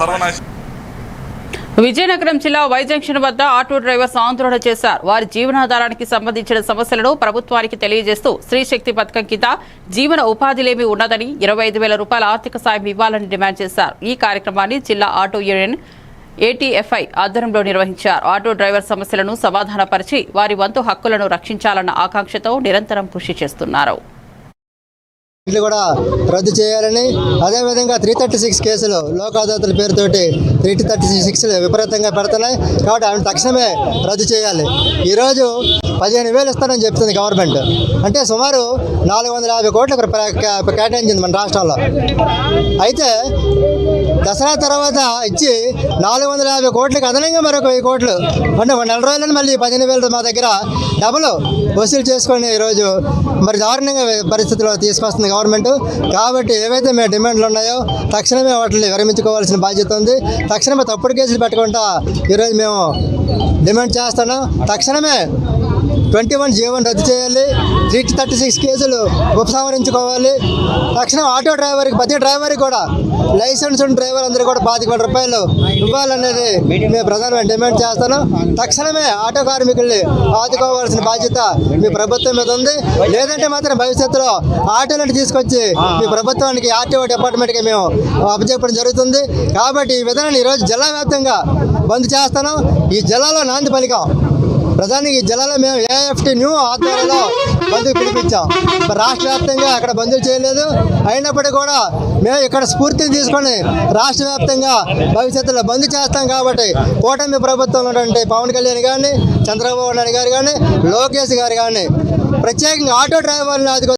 సర్వనాశ విజయనగరం జిల్లా Y junction వద్ద auto drivers ఆందోళన చేశారు. వారి జీవనాధారానికి సంబంధించిన సమస్యలను ప్రభుత్వానికి తెలియజేస్తూ స్త్రీశక్తి పథకం కింద జీవన ఉపాధిలేమి ఉన్నదని ఇరవై ఐదు వేల రూపాయల ఆర్థిక సాయం ఇవ్వాలని డిమాండ్ చేశారు. ఈ కార్యక్రమాన్ని జిల్లా ఆటో యూనియన్ ఏటీఎఫ్ఐ ఆధ్వర్యంలో నిర్వహించారు. ఆటో డ్రైవర్ సమస్యలను సమాధానపరిచి వారి వంతు హక్కులను రక్షించాలన్న ఆకాంక్షతో నిరంతరం కృషి చేస్తున్నారు. ఇట్లు కూడా రద్దు చేయాలని. అదేవిధంగా త్రీ థర్టీ సిక్స్ కేసులు లోక్ అదాలతుల పేరుతోటి త్రీ థర్టీ సిక్స్ విపరీతంగా పెడుతున్నాయి. కాబట్టి ఆమె తక్షణమే రద్దు చేయాలి. ఈరోజు పదిహేను వేలు ఇస్తానని చెప్తుంది గవర్నమెంట్ అంటే సుమారు నాలుగు వందల యాభై కోట్లు కేటాయించింది మన రాష్ట్రంలో. అయితే దసరా తర్వాత ఇచ్చి నాలుగు వందల యాభై కోట్లకి అదనంగా మరొక వెయ్యి కోట్లు. అంటే నెల రోజులను మళ్ళీ పదిహేను వేలు మా దగ్గర డబుల్ వసూలు చేసుకొని ఈరోజు మరి దారుణంగా పరిస్థితిలో తీసుకొస్తుంది గవర్నమెంట్. కాబట్టి ఏవైతే మేము డిమాండ్లు ఉన్నాయో తక్షణమే వాటిని విరమించుకోవాల్సిన బాధ్యత ఉంది. తక్షణమే తప్పుడు కేసులు పెట్టకుండా ఈరోజు మేము డిమాండ్ చేస్తున్నాం. తక్షణమే ట్వంటీ వన్ జీవన్ రద్దు చేయాలి. త్రీ థర్టీ సిక్స్ కేసులు ఉపసంహరించుకోవాలి. తక్షణం ఆటో డ్రైవర్కి ప్రతి డ్రైవర్కి కూడా లైసెన్స్ ఉన్న డ్రైవర్ అందరూ కూడా పాతిక వేల రూపాయలు ఇవ్వాలనేది మేము ప్రధానమైన డిమాండ్ చేస్తాను. తక్షణమే ఆటో కార్మికుల్ని ఆదుకోవాల్సిన బాధ్యత మీ ప్రభుత్వం మీద ఉంది. లేదంటే మాత్రం భవిష్యత్తులో ఆటోలను తీసుకొచ్చి మీ ప్రభుత్వానికి ఆర్టీఓ డిపార్ట్మెంట్కి మేము అప్పచెప్పడం జరుగుతుంది. కాబట్టి ఈ విధానాన్ని ఈరోజు జిల్లా వ్యాప్తంగా బంద్ చేస్తాను. ఈ జిల్లాలో నాంది పలికాం. ప్రధానికి ఈ జిల్లాలో మేము ఏఎఫ్టీ న్యూ ఆధ్వర్యంలో బంధుకు పిలిపించాం. రాష్ట్ర వ్యాప్తంగా అక్కడ బంధువులు చేయలేదు. అయినప్పటికీ కూడా మేము ఇక్కడ స్ఫూర్తిని తీసుకొని రాష్ట్ర వ్యాప్తంగా భవిష్యత్తులో బంద్ చేస్తాం కాబట్టి కూటమి ప్రభుత్వంలో ఉన్నటువంటి పవన్ కళ్యాణ్ కానీ చంద్రబాబు నాయుడు గారు కానీ లోకేష్ గారు కానీ ప్రత్యేకంగా ఆటో డ్రైవర్ని ఆదుకో